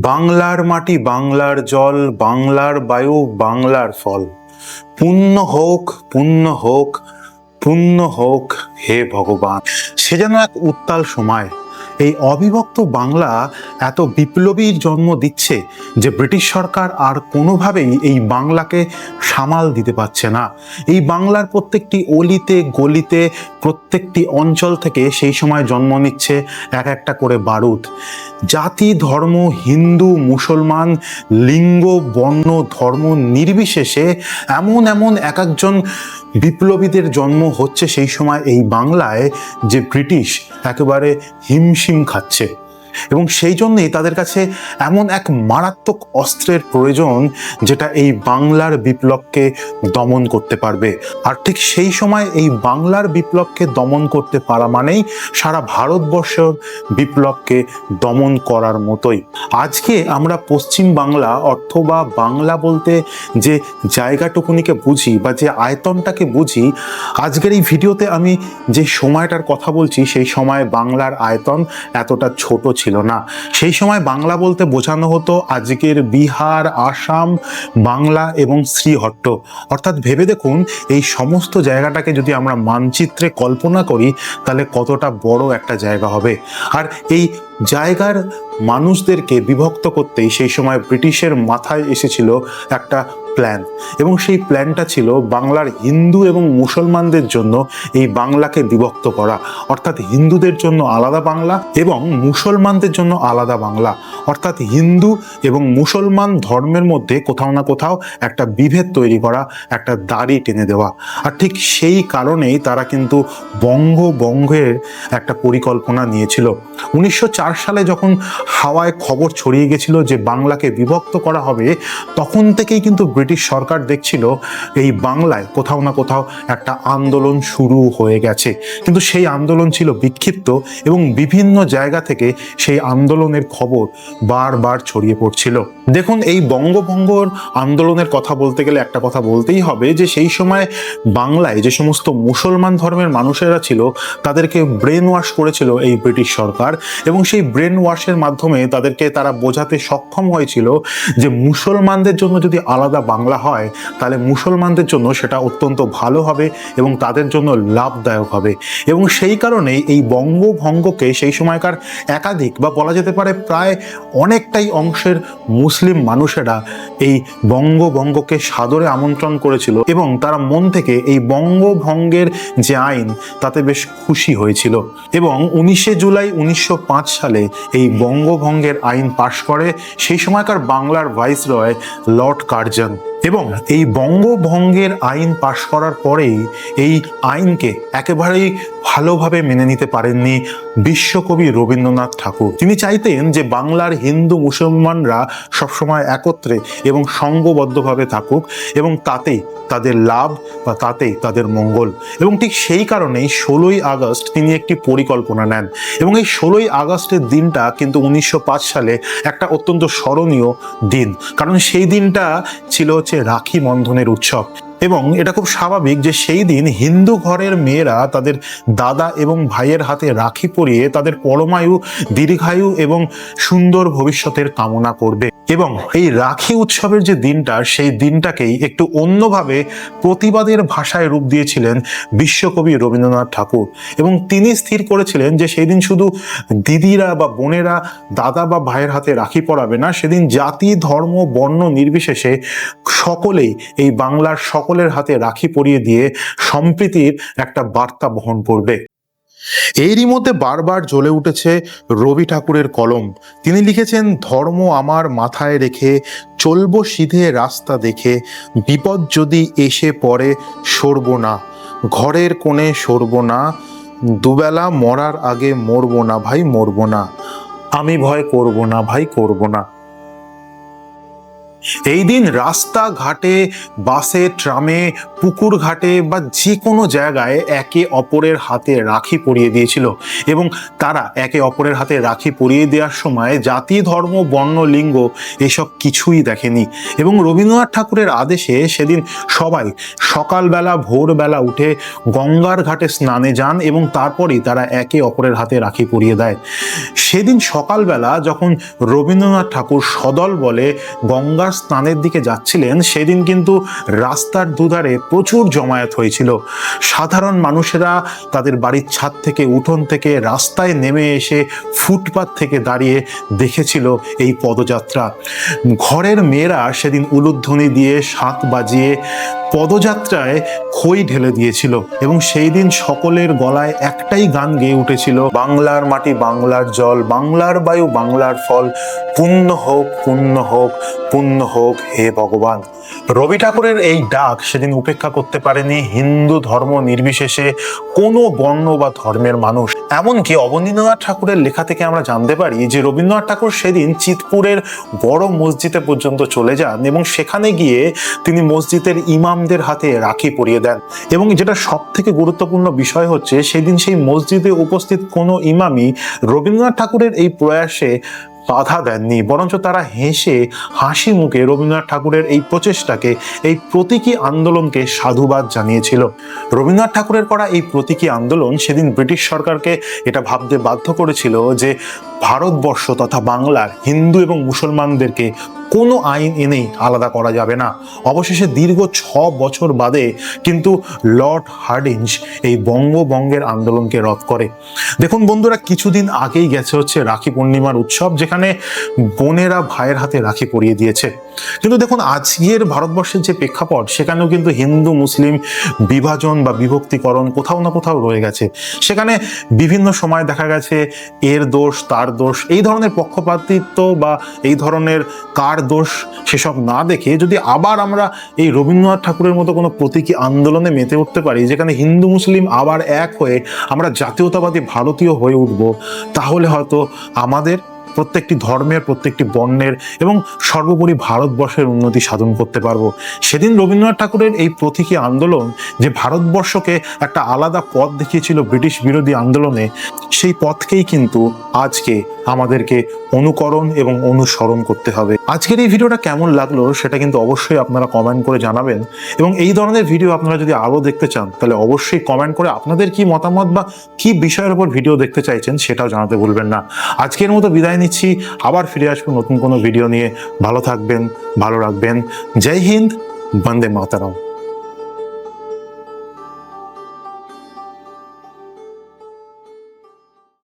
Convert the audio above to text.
বাংলার মাটি বাংলার জল, বাংলার বায়ু, বাংলার ফল। পুণ্য হোক পুণ্য হোক পুণ্য হোক হে ভগবান। সে যেন এক উত্তাল সময়। এই অবিভক্ত বাংলা এত বিপ্লবীর জন্ম দিচ্ছে যে ব্রিটিশ সরকার আর কোনোভাবেই এই বাংলাকে সামাল দিতে পারছে না। এই বাংলার প্রত্যেকটি অলিতে, গলিতে, প্রত্যেকটি অঞ্চল থেকে সেই সময় জন্ম নিচ্ছে এক একটা করে বারুদ। জাতি, ধর্ম, হিন্দু, মুসলমান, লিঙ্গ, বর্ণ, ধর্ম নির্বিশেষে এমন এমন এক একজন বিপ্লবীদের জন্ম হচ্ছে সেই সময় এই বাংলায় যে ব্রিটিশ একেবারে হিমশিম খাচ্ছে। এবং সেই জন্যেই তাদের কাছে এমন এক মারাত্মক অস্ত্রের প্রয়োজন যেটা এই বাংলার বিপ্লবকে দমন করতে পারবে। আর ঠিক সেই সময় এই বাংলার বিপ্লবকে দমন করতে পারা মানেই সারা ভারতবর্ষের বিপ্লবকে দমন করার মতোই। আজকে আমরা পশ্চিম বাংলা অথবা বাংলা বলতে যে জায়গাটুকুনিকে বুঝি বা যে আয়তনটাকে বুঝি, আজকের এই ভিডিওতে আমি যে সময়টার কথা বলছি সেই সময় বাংলার আয়তন এতটা ছোট ছিল না। সেই সময় বাংলা বলতে বোঝানো হতো আজকের বিহার, আসাম, বাংলা এবং শ্রীহট্ট। অর্থাৎ ভেবে দেখুন, এই সমস্ত জায়গাটাকে যদি আমরা মানচিত্রে কল্পনা করি, তাহলে কতটা বড় একটা জায়গা হবে। আর এই জায়গার মানুষদেরকে বিভক্ত করতেই সেই সময় ব্রিটিশের মাথায় এসেছিল একটা প্ল্যান এবং সেই প্ল্যানটা ছিল বাংলার হিন্দু এবং মুসলমানদের জন্য এই বাংলাকে বিভক্ত করা। অর্থাৎ হিন্দুদের জন্য আলাদা বাংলা এবং মুসলমানদের জন্য আলাদা বাংলা। অর্থাৎ হিন্দু এবং মুসলমান ধর্মের মধ্যে কোথাও না কোথাও একটা বিভেদ তৈরি করা, একটা দাড়ি টেনে দেওয়া। আর ঠিক সেই কারণেই তারা কিন্তু বঙ্গবঙ্গের একটা পরিকল্পনা নিয়েছিল। উনিশশো সালে যখন হাওয়ায় খবর ছড়িয়ে গেছিল যে বাংলাকে বিভক্ত করা হবে, তখন থেকেই কিন্তু ব্রিটিশ সরকার দেখছিল এই বাংলায় কোথাও না কোথাও একটা আন্দোলন শুরু হয়ে গেছে। কিন্তু সেই আন্দোলন ছিল বিক্ষিপ্ত এবং বিভিন্ন জায়গা থেকে সেই আন্দোলনের খবর বারবার ছড়িয়ে পড়ছিল। দেখুন, এই বঙ্গভঙ্গর আন্দোলনের কথা বলতে গেলে একটা কথা বলতেই হবে যে সেই সময় বাংলায় যে সমস্ত মুসলমান ধর্মের মানুষেরা ছিল, তাদেরকে ব্রেন ওয়াশ করেছিল এই ব্রিটিশ সরকার এবং সেই ব্রেন ওয়াশের মাধ্যমে তাদেরকে তারা বোঝাতে সক্ষম হয়েছিল যে মুসলমানদের জন্য যদি আলাদা বাংলা হয়, তাহলে মুসলমানদের জন্য সেটা অত্যন্ত ভালো হবে এবং তাদের জন্য লাভদায়ক হবে। এবং সেই কারণেই এই বঙ্গভঙ্গকে সেই সময়কার একাধিক বা বলা যেতে পারে প্রায় অনেকটাই অংশের মুসলিম মানুষেরা এই বঙ্গভঙ্গকে সাদরে আমন্ত্রণ করেছিল এবং তারা মন থেকে এই বঙ্গভঙ্গের যে আইন, তাতে বেশ খুশি হয়েছিল। এবং উনিশে জুলাই উনিশশো পাঁচ সালে এই বঙ্গভঙ্গের আইন পাশ করে সেই সময়কার বাংলার ভাইসরয় লর্ড কার্জন। এবং এই বঙ্গভঙ্গের আইন পাশ করার পরেই এই আইনকে একেবারেই ভালোভাবে মেনে নিতে পারেননি বিশ্বকবি রবীন্দ্রনাথ ঠাকুর। তিনি চাইতেন যে বাংলার হিন্দু মুসলমানরা সবসময় একত্রে এবং সঙ্গবদ্ধভাবে থাকুক এবং তাতেই তাদের লাভ বা তাতেই তাদের মঙ্গল। এবং ঠিক সেই কারণেই ষোলোই আগস্ট তিনি একটি পরিকল্পনা নেন এবং এই ষোলোই আগস্টের দিনটা কিন্তু উনিশশো পাঁচ সালে একটা অত্যন্ত স্মরণীয় দিন। কারণ সেই দিনটা ছিল হচ্ছে রাখি বন্ধনের উৎসব। এবং এটা খুব স্বাভাবিক যে সেই দিন হিন্দু ঘরের মেয়েরা তাদের দাদা এবং ভাইয়ের হাতে রাখি পরিয়ে তাদের পরমায়ু, দীর্ঘায়ু এবং সুন্দর ভবিষ্যতের কামনা করবে। এবং এই রাখি উৎসবের যে দিনটা, সেই দিনটাকেই একটু অন্যভাবে প্রতিবাদের ভাষায় রূপ দিয়েছিলেন বিশ্বকবি রবীন্দ্রনাথ ঠাকুর। এবং তিনি স্থির করেছিলেন যে সেই দিন শুধু দিদিরা বা বোনেরা দাদা বা ভাইয়ের হাতে রাখি পরাবে না, সেদিন জাতি, ধর্ম, বর্ণ নির্বিশেষে সকলেই এই বাংলার সকলের হাতে রাখি পরিয়ে দিয়ে সম্প্রীতির একটা বার্তা বহন করবে। এরই মধ্যে বারবার জ্বলে উঠেছে রবি ঠাকুরের কলম। তিনি লিখেছেন, ধর্ম আমার মাথায় রেখে, চলবো সিধে রাস্তা দেখে, বিপদ যদি এসে পড়ে, সরব না। ঘরের কোণে সরব না, দুবেলা মরার আগে মরবো না, ভাই মরবো না। আমি ভয় করব না, ভাই করব না। এই দিন রাস্তাঘাটে, বাসে, ট্রামে পুকুর ঘাটে বা যে কোনো জায়গায় একে অপরের হাতে রাখি পরিয়ে দিয়েছিল এবং তারা একে অপরের হাতে রাখি পরিয়ে দেওয়ার সময় জাতি, ধর্ম, বর্ণ, লিঙ্গ এসব কিছুই দেখেনি এবং রবীন্দ্রনাথ ঠাকুরের আদেশে সেদিন সবাই সকালবেলা, ভোরবেলা উঠে গঙ্গার ঘাটে স্নানে যান এবং তারপরেই তারা একে অপরের হাতে রাখি পরিয়ে দেয়। সেদিন সকালবেলা যখন রবীন্দ্রনাথ ঠাকুর সদল বলে গঙ্গার স্নানের দিকে যাচ্ছিলেন, সেদিন কিন্তু রাস্তার দুধারে প্রচুর জমায়েত হয়েছিল। সাধারণ মানুষেরা তাদের বাড়ির ছাদ থেকে, উঠোন থেকে রাস্তায় নেমে এসে ফুটপাত থেকে দাঁড়িয়ে দেখেছিল এই পদযাত্রা। ঘরের মেয়েরা সেদিন উলুধ্বনি দিয়ে শাঁখ বাজিয়ে পদযাত্রায় খই ঢেলে দিয়েছিল এবং সেই দিন সকলের গলায় একটাই গান গেয়ে উঠেছিল, বাংলার মাটি বাংলার জল, বাংলার বায়ু বাংলার ফল, পুণ্য হোক পুণ্য হোক পুণ্য হোক, হে ভগবান। রবি ঠাকুরের এই ডাক সেদিন উপেক্ষা করতে পারেনি হিন্দু ধর্ম নির্বিশেষে কোনো বর্ণ বা ধর্মের মানুষ। এমনকি অবনীন্দ্রনাথ ঠাকুরের লেখা থেকে আমরা জানতে পারি যে রবীন্দ্রনাথ ঠাকুর সেদিন চিতপুরের বড় মসজিদে পর্যন্ত চলে যান এবং সেখানে গিয়ে তিনি মসজিদের ইমামদের হাতে রাখি পরিয়ে দেন। এবং যেটা সব থেকে গুরুত্বপূর্ণ বিষয় হচ্ছে সেদিন সেই মসজিদে উপস্থিত কোনো ইমামই রবীন্দ্রনাথ ঠাকুরের এই প্রয়াসে বাধা দেননি। বরঞ্চ তারা হেসে হাসি মুখে রবীন্দ্রনাথ ঠাকুরের এই প্রচেষ্টাকে, এই প্রতীকী আন্দোলনকে সাধুবাদ জানিয়েছিল। রবীন্দ্রনাথ ঠাকুরের করা এই প্রতীকী আন্দোলন সেদিন ব্রিটিশ সরকারকে এটা ভাবতে বাধ্য করেছিল যে ভারতবর্ষ তথা বাংলার হিন্দু এবং মুসলমানদেরকে কোনো আইন এনেই আলাদা করা যাবে না। অবশেষে দীর্ঘ ছ বছর বাদে কিন্তু লর্ড হার্ডিঞ্জ এই বঙ্গবঙ্গের আন্দোলনকে রদ করে। দেখুন বন্ধুরা, কিছুদিন আগেই গেছে হচ্ছে রাখি পূর্ণিমার উৎসব, যেখানে বোনেরা ভাইয়ের হাতে রাখি পরিয়ে দিয়েছে। কিন্তু দেখুন, আজকের ভারতবর্ষের যে প্রেক্ষাপট, সেখানেও কিন্তু হিন্দু, মুসলিম বিভাজন বা বিভক্তিকরণ কোথাও না কোথাও রয়ে গেছে। সেখানে বিভিন্ন সময় দেখা গেছে, এর দোষ, তার দোষ এই ধরনের পক্ষপাতিত্ব বা এই ধরনের কার দোষ সেসব না দেখে যদি আবার আমরা এই রবীন্দ্রনাথ ঠাকুরের মতো কোনো প্রতীকী আন্দোলনে মেতে উঠতে পারি, যেখানে হিন্দু মুসলিম আবার এক হয়ে আমরা জাতীয়তাবাদী ভারতীয় হয়ে উঠব, তাহলে হয়তো আমাদের প্রত্যেকটি ধর্মের, প্রত্যেকটি বর্ণের এবং সর্বোপরি ভারতবর্ষের উন্নতি সাধন করতে পারব। সেদিন রবীন্দ্রনাথ ঠাকুরের এই প্রতীকী আন্দোলন যে ভারতবর্ষকে একটা আলাদা পথ দেখিয়েছিল ব্রিটিশ বিরোধী আন্দোলনে, সেই পথকেই কিন্তু আজকে আমাদেরকে অনুকরণ এবং অনুসরণ করতে হবে। আজকের এই ভিডিওটা কেমন লাগল সেটা কিন্তু অবশ্যই আপনারা কমেন্ট করে জানাবেন এবং এই ধরনের ভিডিও আপনারা যদি আরও দেখতে চান, তাহলে অবশ্যই কমেন্ট করে আপনাদের কি মতামত বা কি বিষয়ের উপর ভিডিও দেখতে চাইছেন সেটাও জানাতে ভুলবেন না। আজকের মতো বিদায় নিচ্ছি। আবার ফিরে আসব নতুন কোনো ভিডিও নিয়ে। ভালো থাকবেন, ভালো রাখবেন। জয় হিন্দ, বন্দে মাতারাম।